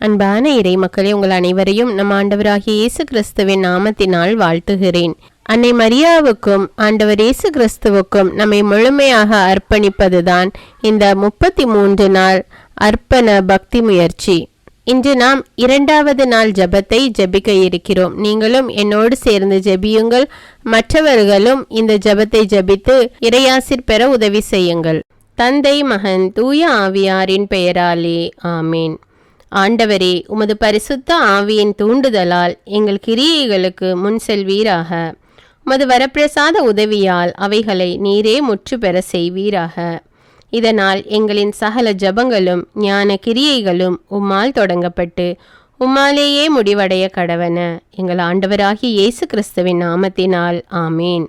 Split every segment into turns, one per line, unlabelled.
அன்பான இறை மக்களே உங்கள் அனைவரையும் நம் ஆண்டவராகிய இயேசு கிறிஸ்துவின் நாமத்தினால் வாழ்த்துகிறேன். அன்னை மரியாவுக்கும் ஆண்டவர் இயேசு கிறிஸ்துவுக்கும் நம்மை முழுமையாக அர்ப்பணிப்பதுதான் இந்த முப்பத்தி மூன்று நாள் அர்ப்பண பக்தி முயற்சி. இன்று நாம் இரண்டாவது நாள் ஜெபத்தை ஜெபிக்க இருக்கிறோம். நீங்களும் என்னோடு சேர்ந்து ஜெபியுங்கள். மற்றவர்களும் இந்த ஜெபத்தை ஜெபித்து இறையாசிர் பெற உதவி செய்யுங்கள். தந்தை மகன் தூய ஆவியாரின் பெயராலே. ஆமீன். ஆண்டவரே உமது பரிசுத்த ஆவியின் தூண்டுதலால் எங்கள் கிரியைகளுக்கு முன் செல்வீராக. உமது வரப்பிரசாத உதவியால் அவைகளை நீரே முற்று பெற செய்வீராக. இதனால் எங்களின் சகல ஜபங்களும் ஞான கிரியைகளும் உம்மால் தொடங்கப்பட்டு உம்மாலேயே முடிவடைய கடவன. எங்கள் ஆண்டவராகிய இயேசு கிறிஸ்துவின் நாமத்தினால் ஆமேன்.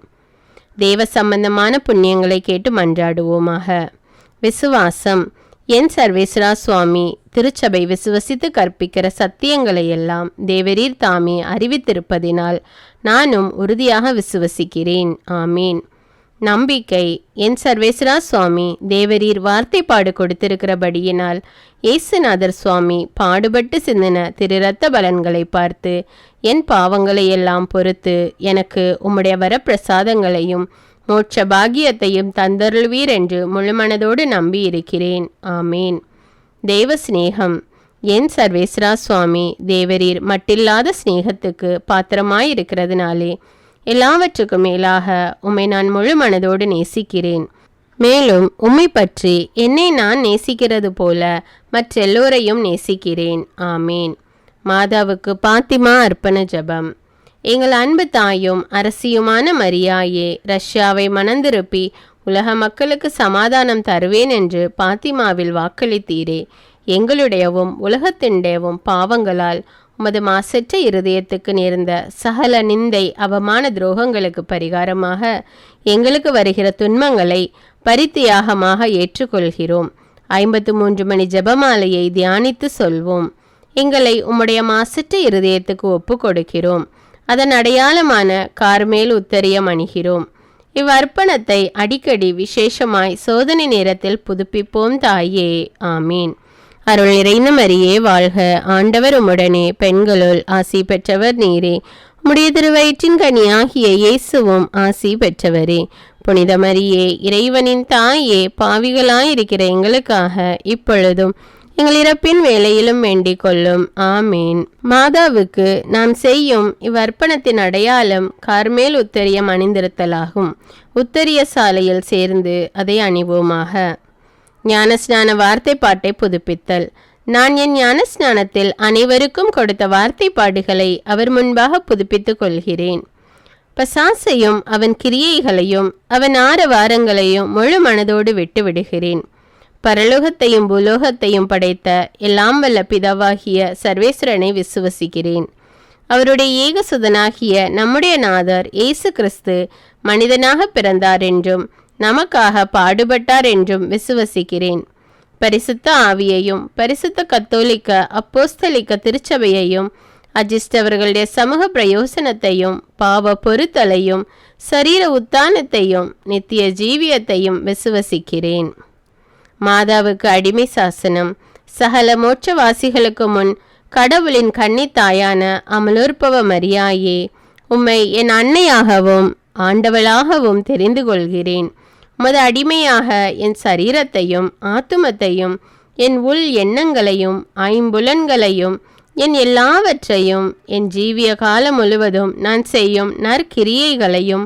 தேவ சம்பந்தமான புண்ணியங்களை கேட்டு மன்றாடுவோமாக. விசுவாசம். என் சர்வேஸ்வரா சுவாமி திருச்சபை விசுவசித்து கற்பிக்கிற சத்தியங்களை எல்லாம் தேவரீர் தாமே அறிவித்திருப்பதினால் நானும் உறுதியாக விசுவசிக்கிறேன். ஆமீன். நம்பிக்கை. என் சர்வேஸ்வரா சுவாமி தேவரீர் வார்த்தைப்பாடு கொடுத்திருக்கிறபடியினால் இயேசுநாதர் சுவாமி பாடுபட்டு சிந்தின திரு ரத்த பலன்களை பார்த்து என் பாவங்களை எல்லாம் பொறுத்து எனக்கு உம்முடைய வரப்பிரசாதங்களையும் மோட்ச பாகியத்தையும் தந்தருள்வீர் என்று முழுமனதோடு நம்பி இருக்கிறேன் ஆமேன். தேவ சிநேகம் என் சர்வேஸ்வரா சுவாமி தேவரீர் மட்டில்லாத சிநேகத்துக்கு பாத்திரமாயிருக்கிறதுனாலே எல்லாவற்றுக்கும் மேலாக உம்மை நான் முழு மனதோடு நேசிக்கிறேன். மேலும் உம்மை பற்றி என்னை நான் நேசிக்கிறது போல மற்றெல்லோரையும் நேசிக்கிறேன். ஆமேன். மாதாவுக்கு பாத்திமா அர்ப்பண ஜபம். எங்கள் அன்பு தாயும் அரசியுமான மரியாயே ரஷ்யாவை மணந்திருப்பி உலக மக்களுக்கு சமாதானம் தருவேன் என்று பாத்திமாவில் வாக்களித்தீரே. எங்களுடையவும் உலகத்தின்டையவும் பாவங்களால் உமது மாசற்ற இருதயத்துக்கு நேர்ந்த சகல நிந்தை அவமான துரோகங்களுக்கு பரிகாரமாக எங்களுக்கு வருகிற துன்பங்களை பரித்தியாகமாக ஏற்றுக்கொள்கிறோம். ஐம்பத்து மூன்று மணி ஜெபமாலையை தியானித்து சொல்வோம். எங்களை உம்முடைய மாசற்ற இருதயத்துக்கு ஒப்பு கொடுக்கிறோம் அதன் அடையாளமான கார்மேல் உத்தரியம் அணிகிறோம். இவ்வர்ப்பணத்தை அடிக்கடி விசேஷமாய் சோதனை நேரத்தில் புதுப்பிப்போம் தாயே. ஆமீன். அருள் நிறைந்த மரியே வாழ்க. ஆண்டவர் உம்முடனே பெண்களுள் ஆசி பெற்றவர் நீரே. உம்முடைய திருவயிற்றின் கனியாகிய இயேசுவும் ஆசி பெற்றவரே. புனித மரியே இறைவனின் தாயே பாவிகளாயிருக்கிற எங்களுக்காக இப்பொழுதும் எங்கள் இறப்பின் வேலையிலும் வேண்டிக் கொள்ளும். ஆமீன். மாதாவுக்கு நாம் செய்யும் இவ்வர்ப்பணத்தின் அடையாளம் கார்மேல் உத்தரியம் அணிந்திருத்தலாகும் உத்தரிய சாலையில் சேர்ந்து அதை அணிவோமாக. ஞானஸ்நான வார்த்தை பாட்டை புதுப்பித்தல். நான் என் ஞானஸ்நானத்தில் அனைவருக்கும் கொடுத்த வார்த்தை பாடுகளை அவர் முன்பாக புதுப்பித்துக் கொள்கிறேன். பசாசையும் அவன் கிரியைகளையும் அவன் ஆரவாரங்களையும் முழு மனதோடு விட்டு விடுகிறேன். பரலோகத்தையும் பூலோகத்தையும் படைத்த எல்லாம் வல்ல பிதாவாகிய சர்வேஸ்வரனை விசுவசிக்கிறேன். அவருடைய ஏகசுதனாகிய நம்முடைய நாதர் இயேசு கிறிஸ்து மனிதனாக பிறந்தார் என்றும் நமக்காக பாடுபட்டார் என்றும் விசுவசிக்கிறேன். பரிசுத்த ஆவியையும் பரிசுத்த கத்தோலிக்க அப்போஸ்தலிக்க திருச்சபையையும் அஜிஸ்டவர்களுடைய சமூக பிரயோசனத்தையும் பாவ பொருத்தலையும் சரீர உத்தானத்தையும் நித்திய ஜீவியத்தையும் விசுவசிக்கிறேன். மாதாவுக்கு அடிமை சாசனம். சகல மோட்சவாசிகளுக்கு முன் கடவுளின் கன்னித்தாயான அமலோற்பவ மரியாயே. உம்மை என் அன்னையாகவும் ஆண்டவளாகவும் தெரிந்து கொள்கிறேன். உமது அடிமையாக என் சரீரத்தையும் ஆத்துமத்தையும் என் உள் எண்ணங்களையும் ஐம்புலன்களையும் என் எல்லாவற்றையும் என் ஜீவிய காலம் முழுவதும் நான் செய்யும் நற்கிரியைகளையும்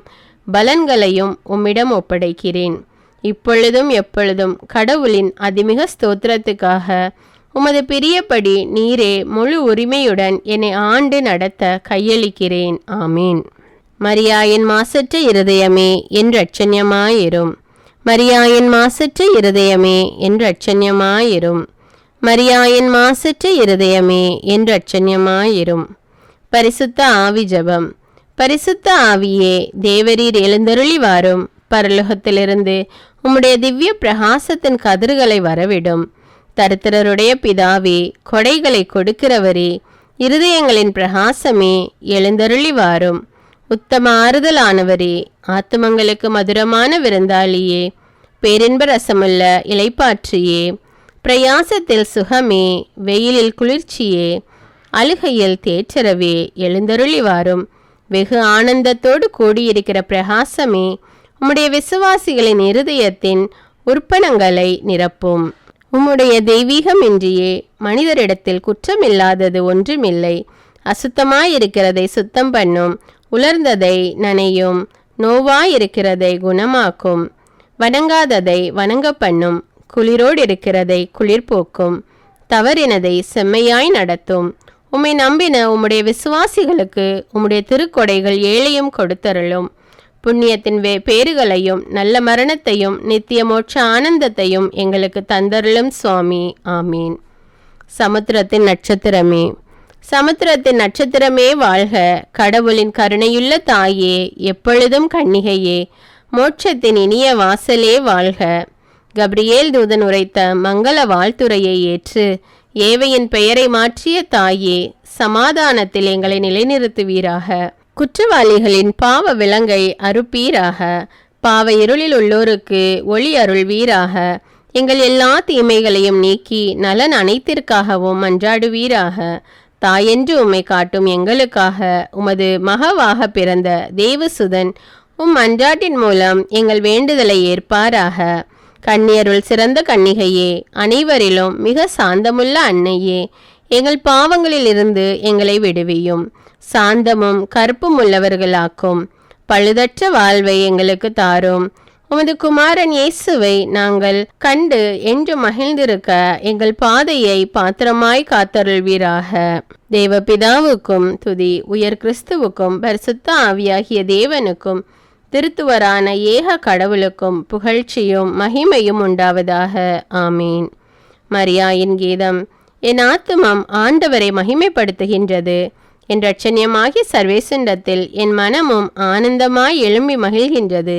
பலன்களையும் உம்மிடம் ஒப்படைக்கிறேன். இப்பொழுதும் எப்பொழுதும் கடவுளின் அதிமிக ஸ்தோத்திரத்துக்காக உமது பிரியப்படி நீரே முழு உரிமையுடன் என்னை ஆண்டு நடத்த கையளிக்கிறேன். ஆமீன். மரியாயின் மாசற்ற இருதயமே என் ரட்சண்யமாயிரும் மரியாயின் மாசற்ற இருதயமே என் ரட்சண்யமாயிரும் மரியாயின் மாசற்ற இருதயமே என் ரட்சண்யமாயிரும் பரிசுத்த ஆவி ஜபம். பரிசுத்த ஆவியே தேவரீர் எழுந்தருளி வாரும் பரலோகத்திலிருந்து உம்முடைய திவ்ய பிரகாசத்தின் கதிர்களை வரவிடும். தரித்திரருடைய பிதாவே கொடைகளை கொடுக்கிறவரே இருதயங்களின் பிரகாசமே எழுந்தருளி வாரும். உத்தம ஆறுதலானவரே ஆத்துமங்களுக்கு மதுரமான விருந்தாளியே பேரின்ப ரசமுள்ள இலைப்பாற்றியே பிரயாசத்தில் சுகமே வெயிலில் குளிர்ச்சியே அழுகையில் தேற்றரவே எழுந்தருளி வாரும். வெகு ஆனந்தத்தோடு கூடியிருக்கிற பிரகாசமே உம்முடைய விசுவாசிகளின் இருதயத்தின் உற்பணங்களை நிரப்பும். உம்முடைய தெய்வீகமின்றியே மனிதரிடத்தில் குற்றமில்லாதது ஒன்றுமில்லை. அசுத்தமாயிருக்கிறதை சுத்தம் பண்ணும் உலர்ந்ததை நனையும் நோவாயிருக்கிறதை குணமாக்கும். வணங்காததை வணங்க பண்ணும் குளிரோடு இருக்கிறதை குளிர்போக்கும். தவறினதை செம்மையாய் நடத்தும். உம்மை நம்பின உம்முடைய விசுவாசிகளுக்கு உம்முடைய திருக்கொடைகள் ஏழையும் கொடுத்தருளும். புண்ணியத்தின் வே பேறுகளையும் நல்ல மரணத்தையும் நித்திய மோட்ச ஆனந்தத்தையும் எங்களுக்கு தந்தருளும் சுவாமி. ஆமீன். சமுத்திரத்தின் நட்சத்திரமே. சமுத்திரத்தின் நட்சத்திரமே வாழ்க. கடவுளின் கருணையுள்ள தாயே எப்பொழுதும் கண்ணிகையே மோட்சத்தின் இனிய வாசலே வாழ்க. கப்ரியேல் தூதன் உரைத்த மங்கள வாழ்த்துறையை ஏற்று ஏவையின் பெயரை மாற்றிய தாயே சமாதானத்தில் எங்களை நிலைநிறுத்துவீராக. குற்றவாளிகளின் பாவ விலங்கை அறுப்பீராக. பாவ இருளில் உள்ளோருக்கு ஒளி அருள் வீராக. எங்கள் எல்லா தீமைகளையும் நீக்கி நலன் அனைத்திற்காகவும் மன்றாடுவீராக தாயென்று உம்மை காட்டும் எங்களுக்காக உமது மகவாக பிறந்த தேவசுதன் உம் அன்றாட்டின் மூலம் எங்கள் வேண்டுதலை ஏற்பாராக. கண்ணியருள் சிறந்த கன்னிகையே அனைவரிலும் மிக சாந்தமுள்ள அன்னையே. எங்கள் பாவங்களில் இருந்து எங்களை விடுவியும். சாந்தமும் கருப்பும் உள்ளவர்களாக்கும் பழுதற்ற வாழ்வை எங்களுக்கு தாரும். உமது குமாரன் இயேசுவை நாங்கள் கண்டு என்று மகிழ்ந்திருக்க எங்கள் பாதையை பாத்திரமாய் காத்தருள்வீராக. தேவ பிதாவுக்கும் துதி உயர் கிறிஸ்துவுக்கும் பரிசுத்த ஆவியாகிய தேவனுக்கும் திருத்துவரான ஏக கடவுளுக்கும் புகழ்ச்சியும் மகிமையும் உண்டாவதாக. ஆமீன். மரியாயின் கீதம் என் ஆத்துமம் ஆண்டவரை மகிமைப்படுத்துகின்றது. என் ரட்சணியமாகிய சர்வேசண்டத்தில் என் மனமும் ஆனந்தமாய் எழும்பி மகிழ்கின்றது.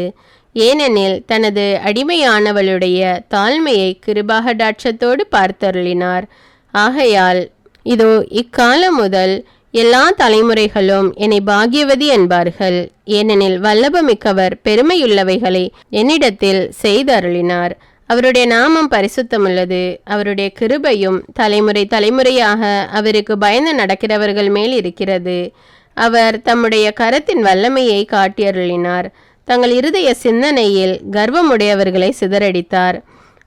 ஏனெனில் தனது அடிமையானவளுடைய தாழ்மையை கிருபாகடாட்சத்தோடு பார்த்தருளினார். ஆகையால் இதோ இக்காலம் முதல் எல்லா தலைமுறைகளும் என்னை பாகியவதி என்பார்கள். ஏனெனில் வல்லபமிக்கவர் பெருமையுள்ளவைகளை என்னிடத்தில் செய்தருளினார். அவருடைய நாமம் பரிசுத்தமுள்ளது. அவருடைய கிருபையும் தலைமுறை தலைமுறையாக அவருக்கு பயந்து நடக்கிறவர்கள் மேல் இருக்கிறது. அவர் தம்முடைய கரத்தின் வல்லமையை காட்டியருளினார். தங்கள் இருதய சிந்தனையில் கர்வமுடையவர்களை சிதறடித்தார்.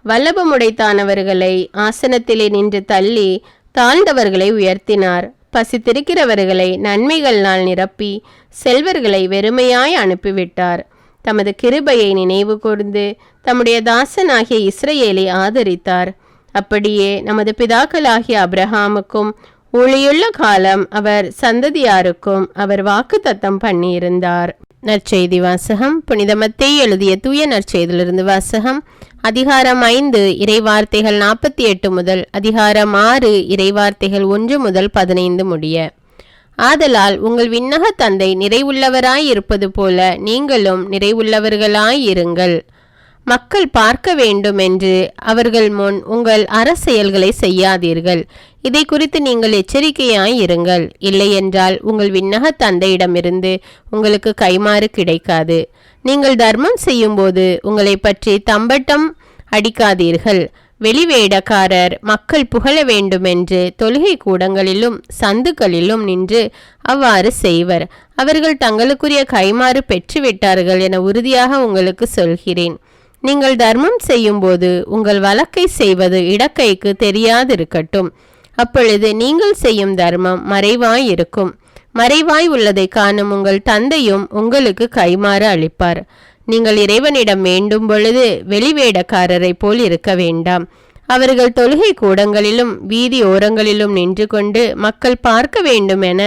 வல்லபமுடைத்தானவர்களை ஆசனத்திலே நின்று தள்ளி தாழ்ந்தவர்களை உயர்த்தினார். பசித்திருக்கிறவர்களை நன்மைகள்னால் நிரப்பி செல்வர்களை வெறுமையாய் அனுப்பிவிட்டார். தமது கிருபையை நினைவு கூர்ந்து தம்முடைய தாசனாகிய இஸ்ரேலை ஆதரித்தார். அப்படியே நமது பிதாக்களாகிய அப்ரஹாமுக்கும் ஊழியுள்ள காலம் அவர் சந்ததியாருக்கும் அவர் வாக்கு தத்தம் பண்ணியிருந்தார். நற்செய்தி வாசகம் புனிதமத்தை எழுதிய தூய நற்செய்தியிலிருந்து வாசகம் அதிகாரம் ஐந்து இறைவார்த்தைகள் நாற்பத்தி எட்டு முதல் அதிகாரம் ஆறு இறைவார்த்தைகள் ஒன்று முதல் பதினைந்து முடிய. ஆதலால் உங்கள் விண்ணக தந்தை நிறைவுள்ளவராய் இருப்பது போல நீங்களும் நிறைவுள்ளவர்களாய் இருங்கள் மக்கள் பார்க்க வேண்டும் என்று அவர்கள் முன் உங்கள் அறச்செயல்களை செய்யாதீர்கள். இதை குறித்து நீங்கள் எச்சரிக்கையாய் இருங்கள் இல்லையென்றால் உங்கள் விண்ணக தந்தையிடமிருந்து உங்களுக்கு கைமாறு கிடைக்காது. நீங்கள் தர்மம் செய்யும்போது உங்களை பற்றி தம்பட்டம் அடிக்காதீர்கள். வெளிவேடக்காரர். மக்கள் புகழ வேண்டுமென்று தொழுகை கூடங்களிலும் சந்துக்களிலும் நின்று அவ்வாறு செய்வர். அவர்கள் தங்களுக்குரிய கைமாறு பெற்றுவிட்டார்கள் என உறுதியாக உங்களுக்கு சொல்கிறேன். நீங்கள் தர்மம் செய்யும்போது உங்கள் வழக்கை செய்வது இடக்கைக்கு தெரியாதிருக்கட்டும். அப்பொழுது நீங்கள் செய்யும் தர்மம் மறைவாய் இருக்கும் மறைவாய் உள்ளதை காணும் உங்கள் தந்தையும் உங்களுக்கு கைமாறு அளிப்பார். நீங்கள் இறைவனிடம் வேண்டும் பொழுது வெளிவேடக்காரரை போல் இருக்க வேண்டாம். அவர்கள் தொழுகை கூடங்களிலும் வீதி ஓரங்களிலும் நின்று கொண்டு மக்கள் பார்க்க வேண்டும் என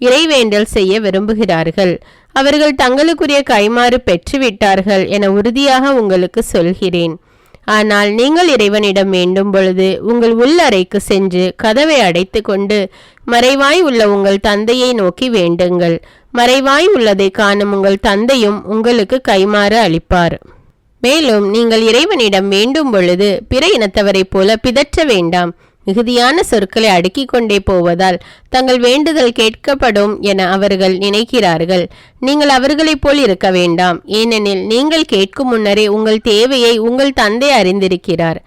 இறைவேண்டல் செய்ய விரும்புகிறார்கள். அவர்கள் தங்களுக்குரிய கைமாறு பெற்றுவிட்டார்கள் என உறுதியாக உங்களுக்கு சொல்கிறேன். ஆனால் நீங்கள் இறைவனிடம் வேண்டும் பொழுது உங்கள் உள்ளறைக்கு சென்று கதவை அடைத்து கொண்டு மறைவாய் உள்ள உங்கள் தந்தையை நோக்கி வேண்டுங்கள். மறைவாய் உள்ளதை காணும் உங்கள் தந்தையும் உங்களுக்கு கைமாறு அளிப்பார். மேலும் நீங்கள் இறைவனிடம் வேண்டும் பொழுது பிற இனத்தவரைப் போல பிதற்ற வேண்டாம். மிகுதியான சொற்களை அடுக்கிக் கொண்டே போவதால் தங்கள் வேண்டுதல் கேட்கப்படும் என அவர்கள் நினைக்கிறார்கள். நீங்கள் அவர்களைப் போல் இருக்க வேண்டாம். ஏனெனில் நீங்கள் கேட்கும் முன்னரே உங்கள் தேவையை உங்கள் தந்தை அறிந்திருக்கிறார்.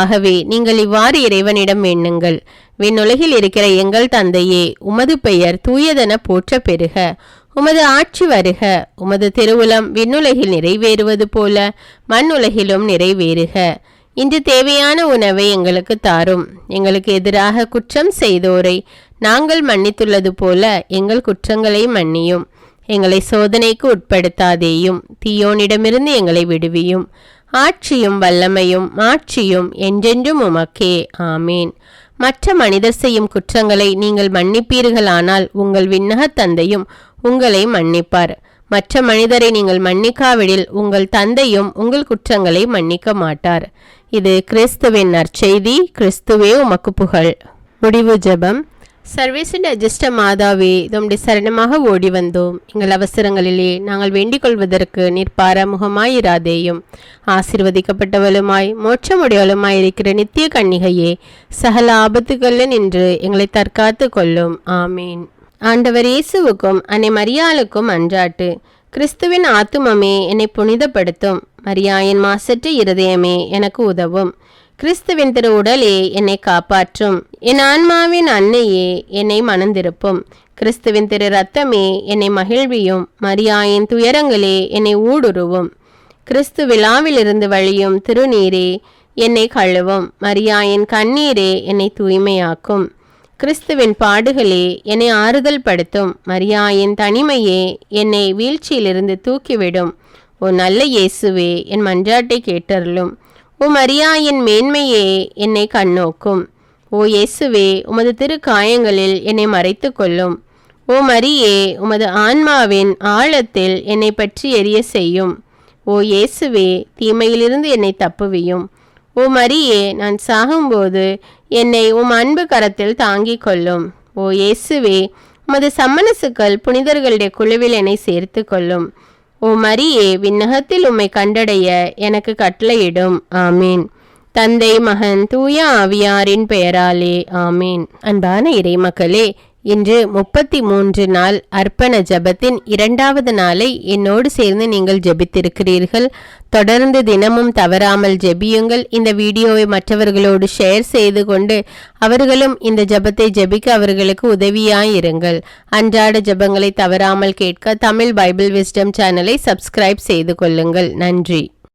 ஆகவே நீங்கள் இவ்வாறு இறைவனிடம் எண்ணுங்கள். விண்ணுலகில் இருக்கிற எங்கள் தந்தையே உமது பெயர் தூயதென போற்ற பெறுக. உமது ஆட்சி வருக. உமது திருவுளம் விண்ணுலகில் நிறைவேறுவது போல மண்ணுலகிலும் நிறைவேறுக. இன்று தேவையான உணவை எங்களுக்கு தாரும். எங்களுக்கு எதிராக குற்றம் செய்தோரை நாங்கள் மன்னித்துள்ளது போல எங்கள் குற்றங்களை மன்னியும். எங்களை சோதனைக்கு உட்படுத்தாதேயும் தீயோனிடமிருந்து எங்களை விடுவியும். ஆட்சியும் வல்லமையும் மாட்சியும் என்றென்றும் உமக்கே. ஆமேன். மற்ற மனிதர் செய்யும் குற்றங்களை நீங்கள் மன்னிப்பீர்களானால் உங்கள் விண்ணக தந்தையும் உங்களை மன்னிப்பார். மற்ற மனிதரை நீங்கள் மன்னிக்காவிடில் உங்கள் தந்தையும் உங்கள் குற்றங்களை மன்னிக்க மாட்டார். இது கிறிஸ்துவின் நற்செய்தி கிறிஸ்துவே உமக்கு புகழ். முடிவு ஜெபம். சர்வீசின் அஜிஸ்ட மாதாவே தம்முடைய சரணமாக ஓடி வந்தோம். எங்கள் அவசரங்களிலே நாங்கள் வேண்டிக் கொள்வதற்கு நீர் ஆசிர்வதிக்கப்பட்டவளுமாய் மோட்சமுடையவளுமாய் இருக்கிற நித்திய கன்னிகையே சகல ஆபத்துகளில் நின்று எங்களை தற்காத்து கொள்ளும். ஆமீன். ஆண்டவர் இயேசுவுக்கும் அன்னை மரியாளுக்கும் அன்றாட்டு. கிறிஸ்துவின் ஆத்துமமே என்னை புனிதப்படுத்தும். மரியாயின் மாசற்ற இருதயமே எனக்கு உதவும். கிறிஸ்துவின் திரு உடலே என்னை காப்பாற்றும். என் ஆன்மாவின் அன்னையே என்னை மணந்திருப்பும். கிறிஸ்துவின் திரு ரத்தமே என்னை மகிழ்வியும். மரியாயின் துயரங்களே என்னை ஊடுருவும். கிறிஸ்து விழாவிலிருந்து வழியும் திருநீரே என்னை கழுவும். மரியாயின் கண்ணீரே என்னை தூய்மையாக்கும். கிறிஸ்துவின் பாடுகளே என்னை ஆறுதல் படுத்தும். மரியாயின் தனிமையே என்னை வீழ்ச்சியிலிருந்து தூக்கிவிடும். ஓ நல்ல இயேசுவே என் மன்றாட்டை கேட்டருளும். ஓ மரியாயின் மேன்மையே என்னை கண்ணோக்கும். ஓ இயேசுவே உமது திரு காயங்களில் என்னை மறைத்து கொள்ளும் ஓ மரியே உமது ஆன்மாவின் ஆழத்தில் என்னை பற்றி எரிய செய்யும். ஓ இயேசுவே தீமையிலிருந்து என்னை தப்புவியும். ஓ மரியே நான் சாகும்போது என்னை உம் அன்பு கரத்தில் தாங்கிக் கொள்ளும். ஓ இயேசுவே உமது சம்மனசுக்கள் புனிதர்களுடைய குழுவில் என்னை சேர்த்து கொள்ளும். ஓ மரியே விண்ணகத்தில் உம்மை கண்டடைய எனக்கு கட்டளையிடும். ஆமீன். தந்தை மகன் தூய ஆவியாரின் பெயராலே ஆமீன். அன்பான இறைமக்களே இன்று முப்பத்தி மூன்று நாள் அர்ப்பண ஜபத்தின் இரண்டாவது நாளை என்னோடு சேர்ந்து நீங்கள் ஜெபித்திருக்கிறீர்கள். தொடர்ந்து தினமும் தவறாமல் ஜெபியுங்கள். இந்த வீடியோவை மற்றவர்களோடு ஷேர் செய்து கொண்டு அவர்களும் இந்த ஜபத்தை ஜெபிக்க அவர்களுக்கு உதவியாயிருங்கள். அன்றாட ஜபங்களை தவறாமல் கேட்க தமிழ் பைபிள் விஸ்டம் சேனலை சப்ஸ்கிரைப் செய்து கொள்ளுங்கள். நன்றி.